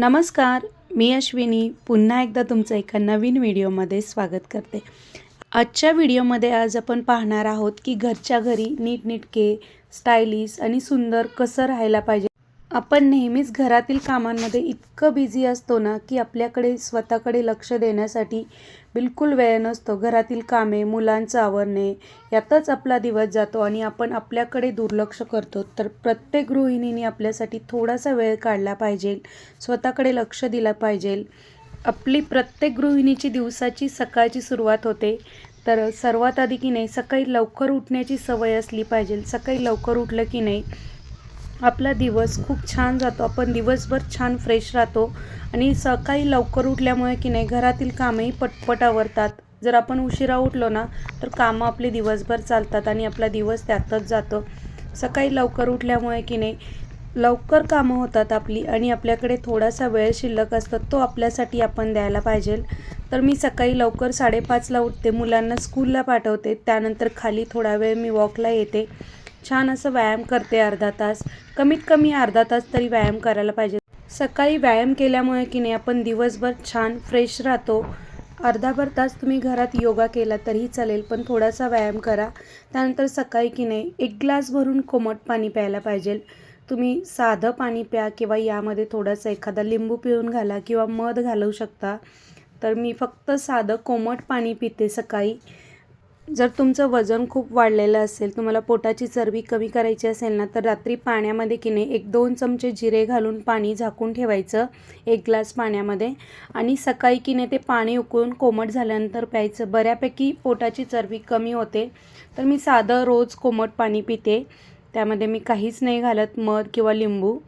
नमस्कार मी अश्विनी. पुन्हा एकदा तुमचं एका नवीन व्हिडिओमध्ये स्वागत करते. आजच्या व्हिडिओमध्ये आज आपण पाहणार आहोत की घरच्या घरी नीटनेटके स्टायलिश आणि सुंदर कसं राहायला पाहिजे आपण नेहमीच घरातील कामांमध्ये इतकं बिझी असतो ना की आपल्याकडे स्वतःकडे लक्ष देण्यासाठी बिलकुल वेळ नसतो. घरातील कामे मुलांचं आवरणे यातच आपला दिवस जातो आणि आपण आपल्याकडे दुर्लक्ष करतो. तर प्रत्येक गृहिणीने आपल्यासाठी थोडासा वेळ काढला पाहिजे. स्वतःकडे लक्ष दिलं पाहिजे. आपली प्रत्येक गृहिणीची दिवसाची सकाळची सुरुवात होते. तर सर्वात आधी की नाही सकाळी लवकर उठण्याची सवय असली पाहिजे. सकाळी लवकर उठलं की नाही आपला दिवस खूप छान जातो. आपण दिवसभर छान फ्रेश राहतो. आणि सकाळी लवकर उठल्यामुळे की नाही घरातील कामही पटपट आवरतात. जर आपण उशिरा उठलो ना तर कामं आपले दिवसभर चालतात आणि आपला दिवस त्यातच जातो. सकाळी लवकर उठल्यामुळे की नाही लवकर कामं होतात आपली आणि आपल्याकडे थोडासा वेळ शिल्लक असतो तो आपल्यासाठी आपण द्यायला पाहिजे. तर मी सकाळी लवकर साडेपाचला उठते मुलांना स्कूलला पाठवते. त्यानंतर खाली थोडा वेळ मी वॉकला येते. छान असं व्यायाम करते अर्धा तास. कमीत कमी अर्धा तास तरी व्यायाम करायला पाहिजे. सकाळी व्यायाम केल्यामुळे की नाही आपण दिवसभर छान फ्रेश राहतो. अर्धाभर तास तुम्ही घरात योगा केला तरीही चालेल पण थोडासा व्यायाम करा. त्यानंतर सकाळी की नाही एक ग्लास भरून कोमट पाणी प्यायला पाहिजे. तुम्ही साधं पाणी प्या किंवा यामध्ये थोडासा एखादा लिंबू पिळून घाला किंवा मध घालवू शकता. तर मी फक्त साधं कोमट पाणी पिते सकाळी. जर तुमचं वजन खूप वाढलेलं असेल तुम्हाला पोटाची चरबी कमी करायची असेल ना तर रात्री पाण्यामध्ये की नाही एक दोन चमचे जिरे घालून पाणी झाकून ठेवायचं एक ग्लास पाण्यामध्ये. आणि सकाळी की नाही ते पाणी उकळून कोमट झाल्यानंतर प्यायचं. बऱ्यापैकी पोटाची चरबी कमी होते. तर मी साधं रोज कोमट पाणी पिते. त्यामध्ये मी काहीच नाही घालत मध किंवा लिंबू.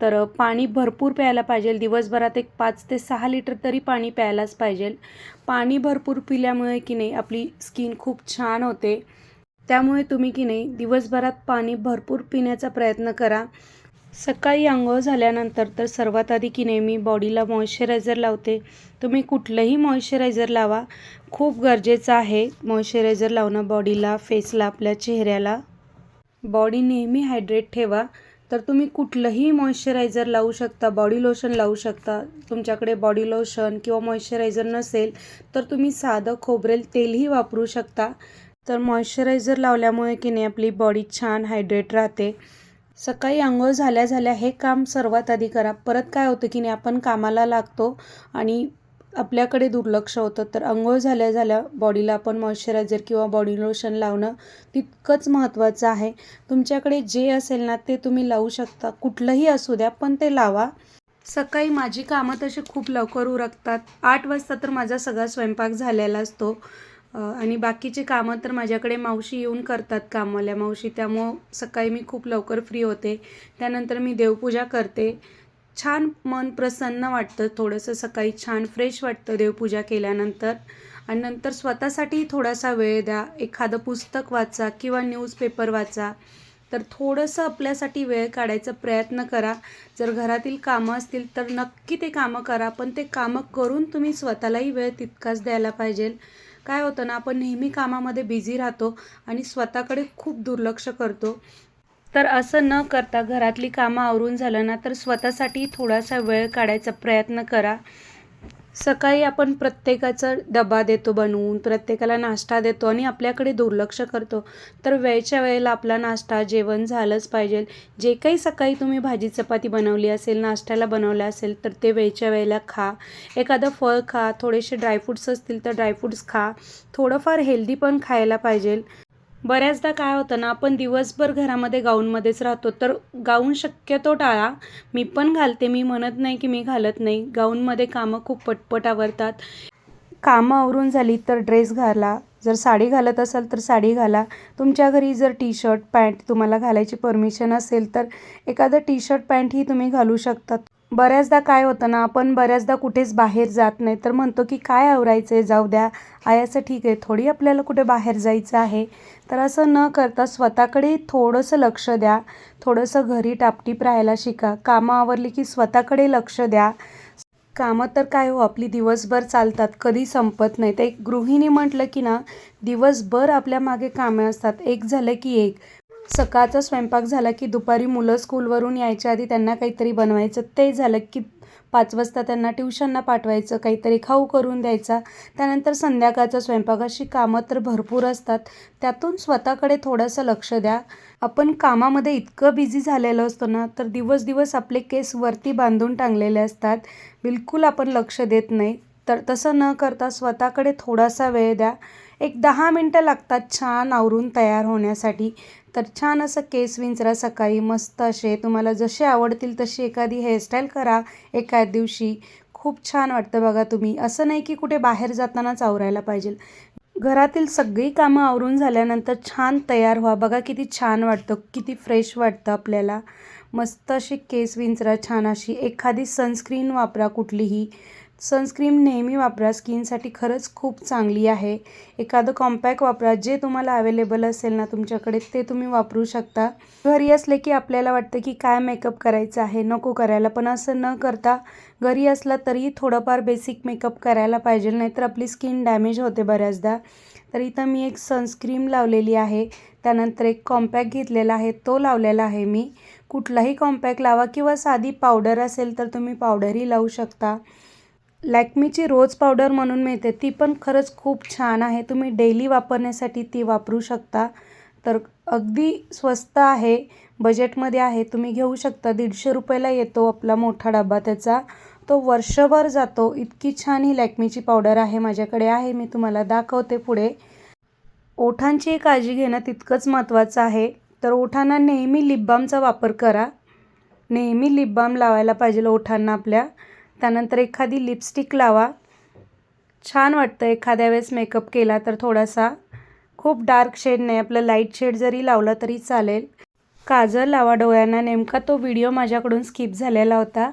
तर पाणी भरपूर प्यायला पाहिजे. दिवसभरात एक पाच ते सहा लिटर तरी पाणी प्यायलाच पाहिजे. पाणी भरपूर पिल्यामुळे की नाही आपली स्किन खूप छान होते. त्यामुळे तुम्ही की नाही दिवसभरात पाणी भरपूर पिण्याचा प्रयत्न करा. सकाळी आंघोळ झाल्यानंतर तर सर्वात आधी की नाही मी बॉडीला मॉइश्चरायझर लावते. तुम्ही कुठलंही मॉइश्चरायझर लावा. खूप गरजेचं आहे मॉइश्चरायझर लावणं बॉडीला फेसला आपल्या चेहऱ्याला. बॉडी नेहमी हायड्रेट ठेवा. तर तुम्ही कुठलंही मॉइश्चरायझर लावू शकता बॉडी लोशन लावू शकता. तुमच्याकडे बॉडी लोशन किंवा मॉइश्चरायझर नसेल तर तुम्ही साधं खोबरेल तेलही वापरू शकता. तर मॉइश्चरायझर लावल्यामुळे की नाही आपली बॉडी छान हायड्रेट राहते. सकाळी आंघोळ झाल्या झाल्या हे काम सर्वात आधी करा. परत काय होतं की नाही आपण कामाला लागतो आणि आपल्याकडे दुर्लक्ष होतं. तर आंघोळ झाल्या झाल्या बॉडीला आपण मॉइश्चरायझर किंवा बॉडी लोशन लावणं तितकंच महत्त्वाचं आहे. तुमच्याकडे जे असेल ना ते तुम्ही लावू शकता. कुठलंही असू द्या पण ते लावा. सकाळी माझी कामं तशी खूप लवकर उरकतात. आठ वाजता तर माझा सगळा स्वयंपाक झालेला असतो. आणि बाकीचे कामं तर माझ्याकडे मावशी येऊन करतात कामवाल्या मावशी. त्यामुळं सकाळी मी खूप लवकर फ्री होते. त्यानंतर मी देवपूजा करते. छान मन प्रसन्न वाटतं थोडंसं सकाळी छान फ्रेश वाटतं देवपूजा केल्यानंतर. आणि नंतर स्वतःसाठी थोडासा वेळ द्या. एखादं पुस्तक वाचा किंवा न्यूजपेपर वाचा. तर थोडंसं आपल्यासाठी वेळ काढायचा प्रयत्न करा. जर घरातील कामं असतील तर नक्की ते कामं करा पण ते कामं करून तुम्ही स्वतःलाही वेळ तितकाच द्यायला पाहिजे. काय होतं ना आपण नेहमी कामामध्ये बिझी राहतो आणि स्वतःकडे खूप दुर्लक्ष करतो. तर असं न करता घरातली कामं आवरून झालं ना तर स्वतःसाठी थोडासा वेळ काढायचा प्रयत्न करा. सकाळी आपण प्रत्येकाचा डबा देतो बनवून प्रत्येकाला नाश्ता देतो आणि आपल्याकडे दुर्लक्ष करतो. तर वेळच्या वेळेला आपला नाश्ता जेवण झालंच पाहिजे. जे काही सकाळी तुम्ही भाजी चपाती बनवली असेल नाश्त्याला बनवलं असेल तर ते वेळच्या वेळेला खा. एखादं फळ खा. थोडेसे ड्रायफ्रूट्स असतील तर ड्रायफ्रूट्स खा. थोडंफार हेल्दी पण खायला पाहिजे. बऱ्याचदा काय होतं ना आपण दिवसभर घरामध्ये गाऊनमध्येच राहतो तर गाऊन शक्यतो टाळा. मी पण घालते मी म्हणत नाही की मी घालत नाही. गाऊनमध्ये कामं खूप पटपट आवरतात. कामं आवरून झाली तर ड्रेस घाला. जर साडी घालत असाल तर साडी घाला. तुमच्या घरी जर टी शर्ट पॅन्ट तुम्हाला घालायची परमिशन असेल तर एखादं टी शर्ट पॅन्टही तुम्ही घालू शकतात बऱ्याचदा काय होतं ना आपण बऱ्याचदा कुठेच बाहेर जात नाही तर म्हणतो की काय आवरायचं आहे जाऊ द्या. आयाचं ठीक आहे थोडी आपल्याला कुठे बाहेर जायचं आहे. तर असं न करता स्वतःकडे थोडंसं लक्ष द्या. थोडंसं घरी टापटीप राहायला शिका. कामं आवरली की स्वतःकडे लक्ष द्या. कामं तर काय हो आपली दिवसभर चालतात कधी संपत नाही. तर एक गृहिणी म्हटलं की ना दिवसभर आपल्या मागे कामे असतात. एक झालं की एक. सकाळचा स्वयंपाक झाला की दुपारी मुलं स्कूलवरून यायच्या आधी त्यांना काहीतरी बनवायचं. ते झालं की पाच वाजता त्यांना ट्युशनला पाठवायचं काहीतरी खाऊ करून द्यायचा. त्यानंतर संध्याकाळचा स्वयंपाक. अशी कामं तर भरपूर असतात. त्यातून स्वतःकडे थोडंसं लक्ष द्या. आपण कामामध्ये इतकं बिझी झालेलं असतो ना तर दिवस दिवस आपले केस वरती बांधून टांगलेले असतात. बिलकुल आपण लक्ष देत नाही. तर तसं न करता स्वतःकडे थोडासा वेळ द्या. एक दहा मिनटं लागतात छान आवरून तयार होण्यासाठी. तर छान असं केस विंचरा सकाळी मस्त असे. तुम्हाला जसे आवडतील तशी एखादी हेअरस्टाईल करा एका दिवशी. खूप छान वाटतं बघा तुम्ही. असं नाही की कुठे बाहेर जातानाच आवरायला पाहिजे. घरातील सगळी कामं आवरून झाल्यानंतर छान तयार व्हा. बघा किती छान वाटतं किती फ्रेश वाटतं आपल्याला. मस्त अशी केस विंचरा छान अशी. एखादी सनस्क्रीन वापरा कुठलीही. सनस्क्रीन नेहमी वापरा स्किनसाठी खरंच खूप चांगली आहे. एखादं कॉम्पॅक्ट वापरा जे तुम्हाला अवेलेबल असेल ना तुमच्याकडे ते तुम्ही वापरू शकता. घरी असले की आपल्याला वाटतं की काय मेकअप करायचं आहे नको करायला. पण असं न करता घरी असला तरीही थोडंफार बेसिक मेकअप करायला पाहिजे नाहीतर आपली स्किन डॅमेज होते बऱ्याचदा. तर इथं मी एक सनस्क्रीम लावलेली आहे. त्यानंतर एक कॉम्पॅक्ट घेतलेला आहे तो लावलेला आहे मी. कुठलाही कॉम्पॅक्ट लावा किंवा साधी पावडर असेल तर तुम्ही पावडरही लावू शकता. लॅक्मीची रोज पावडर म्हणून मिळते. ती पण खरंच खूप छान आहे. तुम्ही डेली वापरण्यासाठी ती वापरू शकता. तर अगदी स्वस्त आहे. बजेटमध्ये आहे. तुम्ही घेऊ शकता. दीडशे रुपयाला येतो आपला मोठा डबा त्याचा. तो वर्षभर जातो. इतकी छान ही लॅक्मीची पावडर आहे माझ्याकडे. आहे. मी तुम्हाला दाखवते पुढे. ओठांची काळजी घेणं तितकंच महत्त्वाचं आहे. तर ओठांना नेहमी लिप बामचा वापर करा. नेहमी लिप बाम लावायला पाहिजे ओठांना आपल्या. त्यानंतर एखादी लिपस्टिक लावा. छान वाटतं एखाद्या वेळेस मेकअप केला तर थोडासा. खूप डार्क शेड नाही आपलं लाइट शेड जरी लावलं तरी चालेल. काजल लावा डोळ्यांना नेमका तो व्हिडिओ माझ्याकडून स्किप झालेला होता.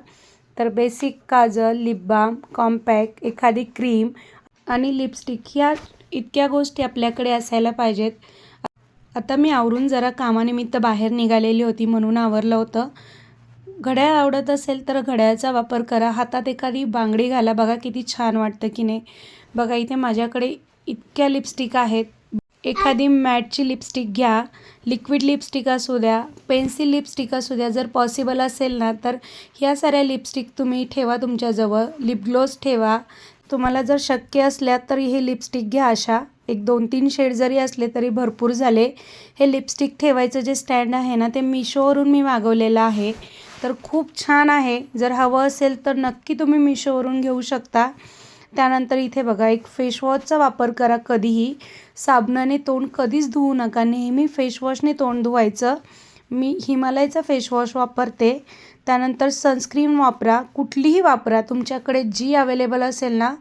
तर बेसिक काजल लिप बाम कॉम्पॅक्ट एखादी क्रीम आणि लिपस्टिक ह्या इतक्या गोष्टी आपल्याकडे असायला पाहिजेत. आता मी आवरून जरा कामानिमित्त बाहेर निघालेली होती म्हणून आवरलं होतं. घड्याळ आवडत असेल तर घड्याळाचा वापर करा. हातात एखादी बांगडी घाला. बघा किती छान वाटतं की नाही. बघा इथे माझ्याकडे इतक्या लिपस्टिक आहेत. एखादी मॅटची लिपस्टिक घ्या. लिक्विड लिपस्टिक असू द्या. पेन्सिल लिपस्टिक असू द्या. जर पॉसिबल असेल ना तर ह्या साऱ्या लिपस्टिक तुम्ही ठेवा तुमच्याजवळ. लिपग्लोज ठेवा. तुम्हाला जर शक्य असल्या तर हे लिपस्टिक घ्या अशा. एक दोन तीन शेड जरी असले तरी भरपूर झाले. हे लिपस्टिक ठेवायचं जे स्टँड आहे ना ते मिशोवरून मी मागवलेलं आहे. तर खूप छान आहे. जर हवं असेल तर नक्की तुम्ही मिशोवरून घेऊ शकता. त्यानंतर इथे बघा एक फेशवॉशचा वापर करा कधीही. साबणाने तोंड कधीच धुवू नका. नेहमी फेशवॉशने तोंड धुवायचं. मी हिमालयचा फेशवॉश वापरते. त्यानंतर सनस्क्रीन वापरा. कुठलीही वापरा. तुमच्याकडे जी अवेलेबल असेल ना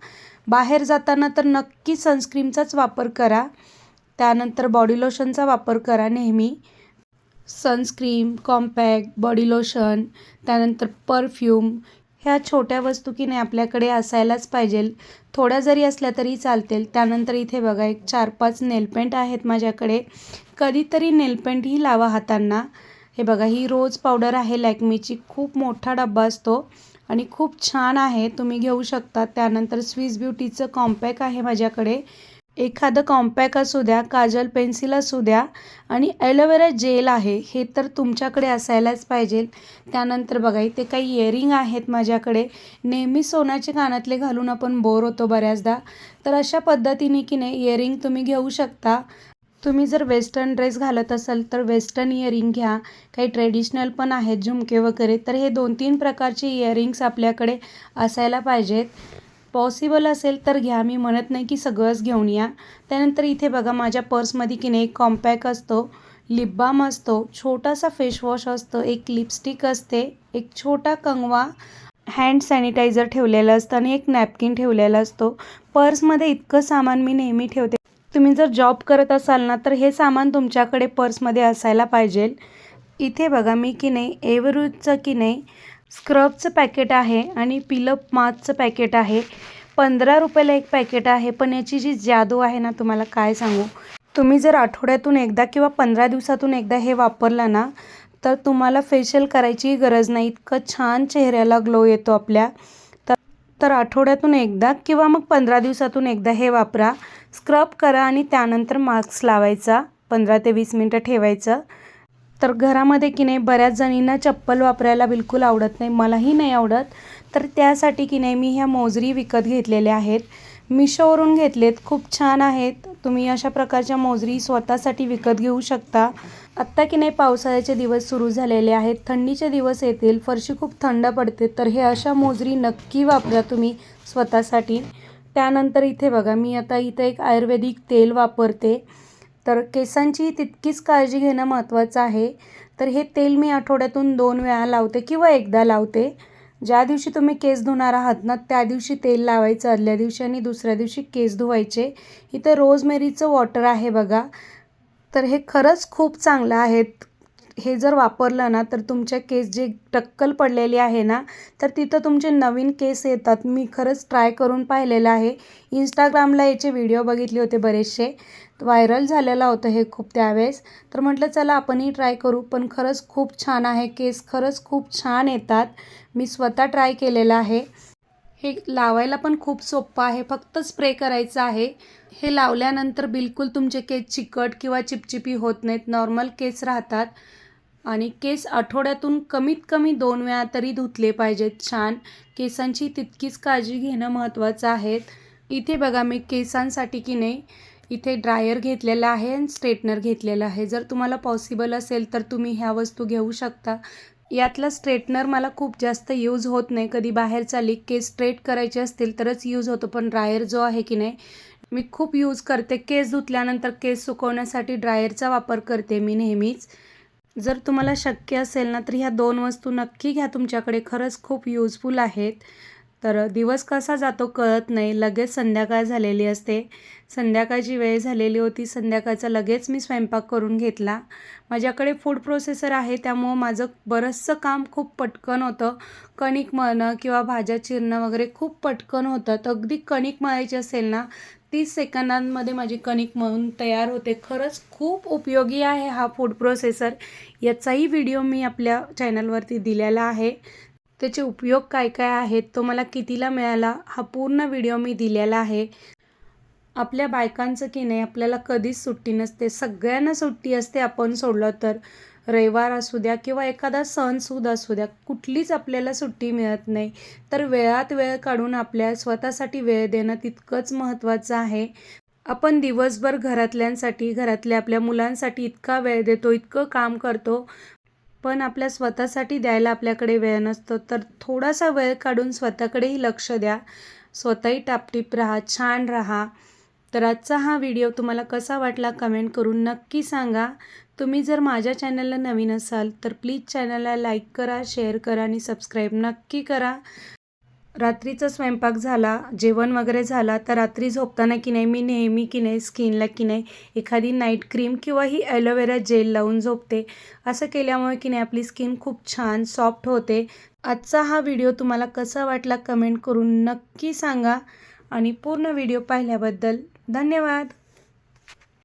बाहेर जाताना तर नक्की सनस्क्रीनचाच वापर करा. त्यानंतर बॉडी लोशनचा वापर करा नेहमी. सनस्क्रीम कॉम्पॅक्ट बॉडी लोशन त्यानंतर परफ्यूम ह्या छोट्या वस्तू की नाही आपल्याकडे असायलाच पाहिजे. थोड्या जरी असल्या तरी चालतील. त्यानंतर इथे बघा एक चार पाच नेलपेंट आहेत माझ्याकडे. कधीतरी नेलपेंटही लावा हातांना. हे बघा ही रोज पावडर आहे लॅकमीची. खूप मोठा डब्बा असतो आणि खूप छान आहे. तुम्ही घेऊ शकता. त्यानंतर स्विस ब्युटीचं कॉम्पॅक आहे माझ्याकडे. एखादं कॉम्पॅक असू द्या काजल पेन्सिल असू द्या आणि ॲलोवेरा जेल आहे हे तर तुमच्याकडे असायलाच पाहिजे. त्यानंतर बघा इथे काही इयरिंग आहेत माझ्याकडे. नेहमी सोन्याचे कानातले घालून आपण बोर होतो बऱ्याचदा. तर अशा पद्धतीने की नाही इयरिंग तुम्ही घेऊ शकता. तुम्ही जर वेस्टर्न ड्रेस घालत असाल तर वेस्टर्न इयरिंग घ्या. काही ट्रेडिशनल पण आहेत झुमके वगैरे तर हे दोन तीन प्रकारचे इयरिंग्स आपल्याकडे असायला पाहिजेत. पॉसिबल असेल तर घ्या. मी म्हणत नाही की सगळंच घेऊन या. त्यानंतर इथे बघा माझ्या पर्समध्ये की नाही एक कॉम्पॅक असतो लिप बाम असतो छोटासा फेसवॉश असतो एक लिपस्टिक असते एक छोटा कंगवा हँड सॅनिटायझर ठेवलेलं असतं आणि एक नॅपकिन ठेवलेला असतो. पर्समध्ये इतकं सामान मी नेहमी ठेवते. तुम्ही जर जॉब करत असाल ना तर हे सामान तुमच्याकडे पर्समध्ये असायला पाहिजे. इथे बघा मी की नाही एवरूजचं की नाही स्क्रबचं पॅकेट आहे आणि पिलप मास्कचं पॅकेट आहे. पंधरा रुपयाला एक पॅकेट आहे पण याची जी जादू आहे ना तुम्हाला काय सांगू? तुम्ही जर आठवड्यातून एकदा किंवा पंधरा दिवसातून एकदा हे वापरलं ना तर तुम्हाला फेशियल करायची गरज नाही. इतकं छान चेहऱ्याला ग्लो येतो आपल्या. तर तर आठवड्यातून एकदा किंवा मग पंधरा दिवसातून एकदा हे वापरा. स्क्रब करा आणि त्यानंतर मास्क लावायचा. पंधरा ते वीस मिनटं ठेवायचं. तर घरामध्ये की नाही बऱ्याच जणींना चप्पल वापरायला बिलकुल आवडत नाही मलाही नाही आवडत. तर त्यासाठी की नाही मी ह्या मोजरी विकत घेतलेल्या आहेत. मिशोवरून घेतलेत खूप छान आहेत. तुम्ही अशा प्रकारच्या मोजरी स्वतःसाठी विकत घेऊ शकता. आत्ता की नाही पावसाळ्याचे दिवस सुरू झालेले आहेत. थंडीचे दिवस येतील फरशी खूप थंड पडते. तर हे अशा मोजरी नक्की वापरा तुम्ही स्वतःसाठी. त्यानंतर इथे बघा मी आता इथे एक आयुर्वेदिक तेल वापरते. तर केसांची तितकीच काळजी घेणं महत्त्वाचं आहे. तर हे तेल मी आठवड्यातून दोन वेळा लावते किंवा एकदा लावते. ज्या दिवशी तुम्ही केस धुणार आहात ना त्या दिवशी तेल लावायचं आदल्या दिवशी आणि दुसऱ्या दिवशी केस धुवायचे. इथं रोजमेरीचं वॉटर आहे बघा. तर हे खरंच खूप चांगलं आहेत हे जर वापरलं ना तर तुमच्या केस जे टक्कल पडलेली आहे ना तर तिथं तुमचे नवीन केस येतात. मी खरंच ट्राय करून पाहिलेलं आहे. इंस्टाग्रामला याचे व्हिडिओ बघितले होते बरेचसे. व्हायरल झालेलं होतं हे खूप त्यावेळेस. तर म्हटलं चला आपणही ट्राय करू. पण खरंच खूप छान आहे केस खरंच खूप छान येतात. मी स्वतः ट्राय केलेलं आहे. हे लावायला पण खूप सोपं आहे फक्त स्प्रे करायचं आहे. हे लावल्यानंतर बिलकुल तुमचे केस चिकट किंवा चिपचिपी होत नाहीत नॉर्मल केस राहतात. आणि केस आठवड्यातून कमीत कमी दोन वेळा तरी धुतले पाहिजेत छान. केसांची तितकीच काळजी घेणं महत्त्वाचं आहे. इथे बघा मी केसांसाठी की नाही इथे ड्रायर घेतलेला आहे आणि स्ट्रेटनर घेतलेला आहे. जर तुम्हाला पॉसिबल असेल तर तुम्ही ह्या वस्तू घेऊ शकता. यातला स्ट्रेटनर मला खूप जास्त यूज होत नाही. कधी बाहेर चाली केस स्ट्रेट करायचे असतील तरच यूज होतो पण ड्रायर जो आहे की नाही मी खूप यूज करते. केस धुतल्यानंतर केस सुकवण्यासाठी ड्रायरचा वापर करते मी नेहमीच. जर तुम्हाला शक्य असेल ना तर ह्या दोन वस्तू नक्की घ्या. तुमच्याकडे खरंच खूप यूजफुल आहेत. तर दिवस कसा जातो कळत नाही. लगेच संध्याकाळ झालेली असते. संध्याकाळची वेळ झालेली होती संध्याकाळचा लगेच मी स्वयंपाक करून घेतला. माझ्याकडे फूड प्रोसेसर आहे त्यामुळं माझं बरंचसं काम खूप पटकन होतं. कणिक मळणं किंवा भाज्या चिरणं वगैरे खूप पटकन होतं. तर अगदी कणिक मळायची असेल ना तीस सेकंदांमध्ये माझी कणिक मळून तयार होते. खरंच खूप उपयोगी आहे हा फूड प्रोसेसर याचाही व्हिडिओ मी आपल्या चॅनलवरती दिलेला आहे. त्याचे उपयोग काय काय आहेत तो मला कितीला मिळाला हा पूर्ण व्हिडिओ मी दिलेला आहे. आपल्या बायकांचं की नाही आपल्याला कधीच सुट्टी नसते. सगळ्यांना सुट्टी असते आपण सोडलं तर. रविवार असू द्या किंवा एखादा सणसूद असू द्या कुठलीच आपल्याला सुट्टी मिळत नाही. तर वेळात वेळ काढून आपल्या स्वतःसाठी वेळ देणं तितकंच महत्त्वाचं आहे. आपण दिवसभर घरातल्यांसाठी घरातल्या आपल्या मुलांसाठी इतका वेळ देतो इतकं काम करतो. पण आपल्या स्वतःसाठी द्यायला आपल्याकडे वेळ नसतो. तर थोडासा वेळ काढून स्वतःकडेही लक्ष द्या. स्वतःही टापटीप राहा छान राहा. तर आजचा हा व्हिडिओ तुम्हाला कसा वाटला कमेंट करून नक्की सांगा. तुम्ही जर माझ्या चॅनलला नवीन असाल तर प्लीज चॅनलला लाईक करा शेअर करा आणि सबस्क्राईब नक्की करा. रात्रीचा स्वयंपाक झाला जेवण वगैरे झाला तर रात्री झोपताना की नाही मी नेहमी की नाही स्किनला की नाही एखादी नाईट क्रीम किंवा ही ॲलोवेरा जेल लावून झोपते. असं केल्यामुळे की नाही आपली स्किन खूप छान सॉफ्ट होते. आजचा हा व्हिडिओ तुम्हाला कसा वाटला कमेंट करून नक्की सांगा. आणि पूर्ण व्हिडिओ पाहिल्याबद्दल धन्यवाद.